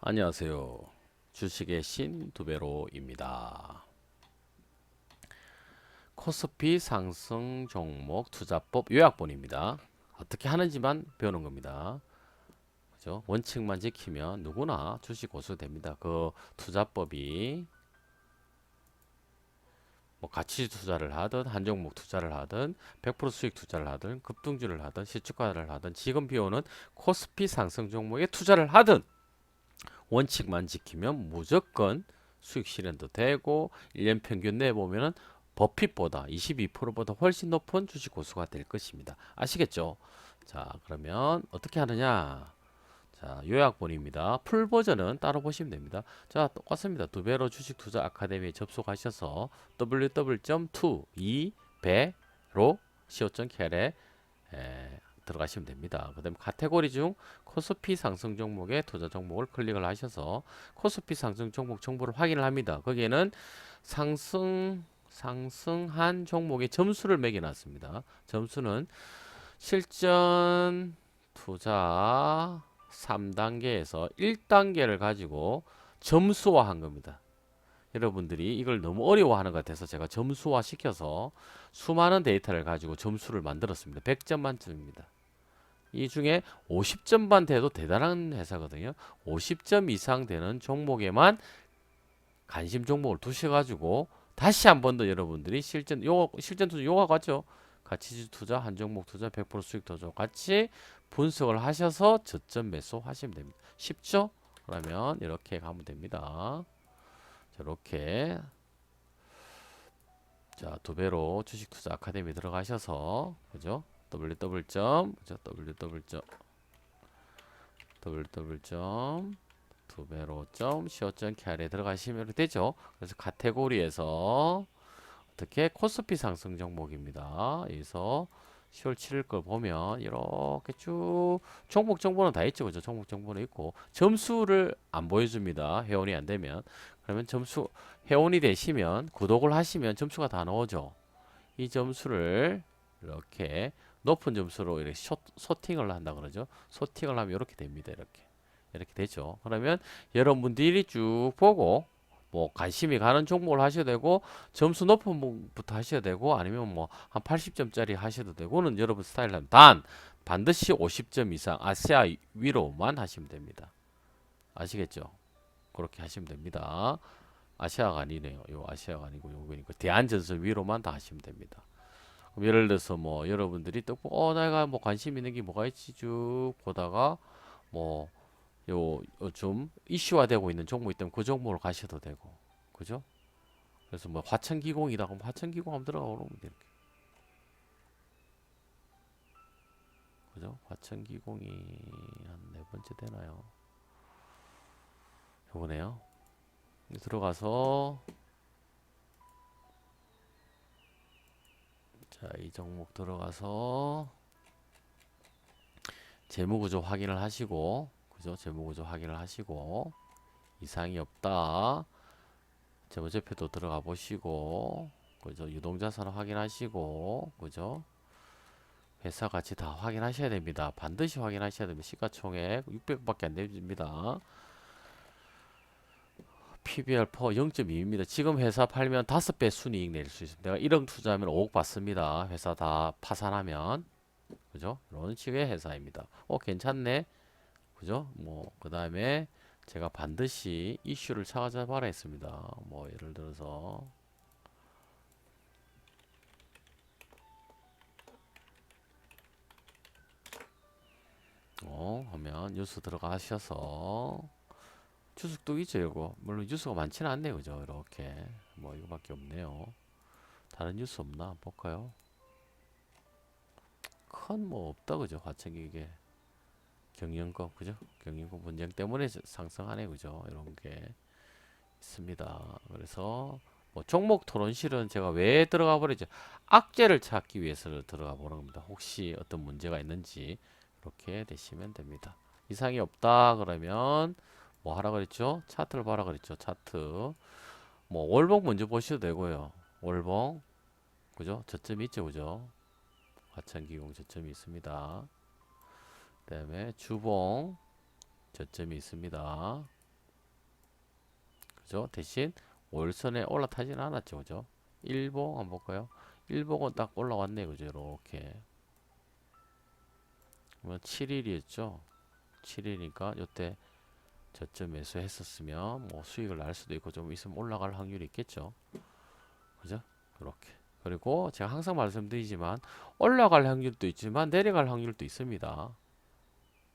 안녕하세요. 주식의 신 두배로입니다. 코스피 상승 종목 투자법 요약본입니다. 어떻게 하는지만 배우는 겁니다. 그죠? 원칙만 지키면 누구나 주식 고수 됩니다. 그 투자법이 뭐 가치 투자를 하든 한 종목 투자를 하든 100% 수익 투자를 하든 급등주를 하든 시초가를 하든 지금 비오는 코스피 상승 종목에 투자를 하든 원칙만 지키면 무조건 수익 실현도 되고 1년 평균 내 보면은 버핏보다 22%보다 훨씬 높은 주식 고수가 될 것입니다. 아시겠죠? 자, 그러면 어떻게 하느냐? 자, 요약본입니다. 풀 버전은 따로 보시면 됩니다. 자, 똑같습니다. 두 배로 주식 투자 아카데미에 접속하셔서 www.2배로 co.kr에 들어가시면 됩니다. 그 다음 카테고리 중 코스피 상승 종목의 투자 종목을 클릭을 하셔서 코스피 상승 종목 정보를 확인을 합니다. 거기에는 상승 상승한 종목의 점수를 매겨 놨습니다. 점수는 실전 투자 3단계에서 1단계를 가지고 점수화 한 겁니다. 여러분들이 이걸 너무 어려워하는 것 같아서 제가 점수화 시켜서 수많은 데이터를 가지고 점수를 만들었습니다. 100점 만점입니다. 이 중에 50점만 돼도 대단한 회사거든요. 50점 이상 되는 종목에만 관심 종목을 두셔가지고 다시 한 번 더 여러분들이 실전 요 실전 투자 요가 같죠. 가치주 투자, 한 종목 투자, 100% 수익 도조 같이 분석을 하셔서 저점 매수 하시면 됩니다. 쉽죠? 그러면 이렇게 가면 됩니다. 자, 이렇게 자, 두 배로 주식 투자 아카데미 들어가셔서 그죠? Www. www. 점 www. 점두 배로 점 co.kr에 들어가시면 이렇게 되죠. 그래서 카테고리에서 어떻게 코스피 상승 종목입니다. 여기서 10월 7일 걸 보면 이렇게 쭉 종목 정보는 다 있죠. 그죠? 종목 정보는 있고 점수를 안 보여줍니다. 회원이 안 되면 그러면 점수 회원이 되시면 구독을 하시면 점수가 다 나오죠. 이 점수를 이렇게 높은 점수로 이렇게 쇼, 소팅을 한다 그러죠. 소팅을 하면 이렇게 됩니다. 이렇게 이렇게 되죠. 그러면 여러분들이 쭉 보고 뭐 관심이 가는 종목을 하셔도 되고 점수 높은 분부터 하셔도 되고 아니면 뭐 한 80점짜리 하셔도 되고는 여러분 스타일은 단 반드시 50점 이상 아시아 위로만 하시면 됩니다. 아시겠죠? 그렇게 하시면 됩니다. 아시아가 아니네요. 요 아시아가 아니고 요거니까 대한전선 위로만 다 하시면 됩니다. 예를 들어서 뭐 여러분들이 또 어, 내가 뭐 관심 있는 게 뭐가 있지 쭉 보다가 뭐 요 좀 이슈화되고 있는 종목 있다면 그 종목으로 가셔도 되고 그죠? 그래서 뭐 화천기공이다 그럼 화천기공 한번 들어가 보면 돼 이렇게 그죠? 화천기공이 한 네 번째 되나요? 요거네요. 들어가서 자, 이 종목 들어가서 재무구조 확인을 하시고 그죠? 재무구조 확인을 하시고 이상이 없다. 재무제표도 들어가 보시고 그죠? 유동자산 확인하시고 그죠? 회사 가치 다 확인하셔야 됩니다. 반드시 확인하셔야 됩니다. 시가총액 600밖에 안 됩니다. PBR 퍼 0.2입니다. 지금 회사 팔면 5배 순이익 낼 수 있습니다. 내가 1억 투자하면 5억 받습니다. 회사 다 파산하면. 그죠? 이런 식의 회사입니다. 어, 괜찮네. 그죠? 뭐, 그 다음에 제가 반드시 이슈를 찾아봐라 했습니다. 뭐, 예를 들어서. 어, 하면 뉴스 들어가셔서 주식도 있죠, 이거. 물론 뉴스가 많지는 않네요, 그죠? 이렇게. 뭐, 이거밖에 없네요. 다른 뉴스 없나? 볼까요? 큰 뭐 없다, 그죠? 화천기 이게. 경영권, 그죠? 경영권 분쟁 때문에 상승하네, 그죠? 이런 게 있습니다. 그래서, 뭐, 종목 토론실은 제가 왜 들어가 버리죠? 악재를 찾기 위해서 들어가 보는 겁니다. 혹시 어떤 문제가 있는지, 이렇게 되시면 됩니다. 이상이 없다, 그러면, 뭐 하라 그랬죠? 차트를 봐라 그랬죠. 차트. 뭐 월봉 먼저 보셔도 되고요. 월봉. 그죠? 저점이 있죠. 그죠? 화천기공 저점이 있습니다. 그 다음에 주봉 저점이 있습니다. 그죠? 대신 월선에 올라타지는 않았죠. 그죠? 일봉 한번 볼까요? 일봉은 딱 올라왔네. 그죠? 이렇게. 그러면 7일이었죠. 7일이니까 요때 저점 매수 했었으면 뭐 수익을 날 수도 있고 좀 있으면 올라갈 확률이 있겠죠. 그죠? 그렇게. 그리고 제가 항상 말씀드리지만 올라갈 확률도 있지만 내려갈 확률도 있습니다.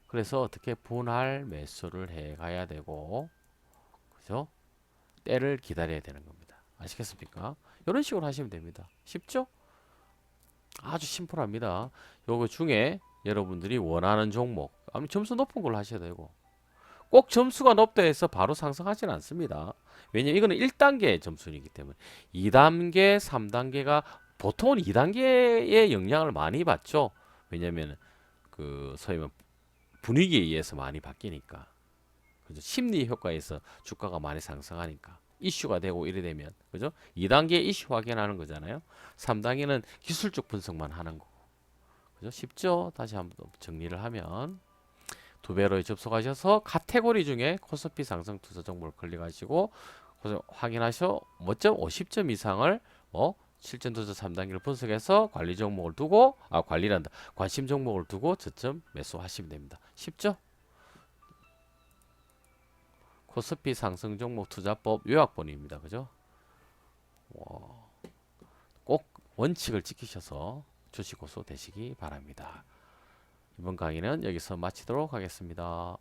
그래서 어떻게 분할 매수를 해 가야 되고 그죠? 때를 기다려야 되는 겁니다. 아시겠습니까? 이런 식으로 하시면 됩니다. 쉽죠? 아주 심플합니다. 요거 중에 여러분들이 원하는 종목, 아니 점수 높은 걸로 하셔야 되고 꼭 점수가 높다 해서 바로 상승하지는 않습니다. 왜냐면 이거는 1단계 점수이기 때문에 2단계, 3단계가 보통은 2단계의 영향을 많이 받죠. 왜냐면 그 소위 말 분위기에 의해서 많이 바뀌니까. 그죠? 심리 효과에서 주가가 많이 상승하니까 이슈가 되고 이래 되면 그죠? 2단계 이슈 확인하는 거잖아요. 3단계는 기술적 분석만 하는 거고. 그죠? 쉽죠? 다시 한번 정리를 하면 두 배로 접속하셔서 카테고리 중에 코스피 상승 투자 정보를 클릭하시고 확인하셔 뭐점 50점 이상을 뭐 실전 투자 3단계를 분석해서 관리 종목을 두고 아 관리란다 관심 종목을 두고 저점 매수하시면 됩니다. 쉽죠? 코스피 상승 종목 투자법 요약본입니다. 그죠? 와, 꼭 원칙을 지키셔서 주식 고수 되시기 바랍니다. 이번 강의는 여기서 마치도록 하겠습니다.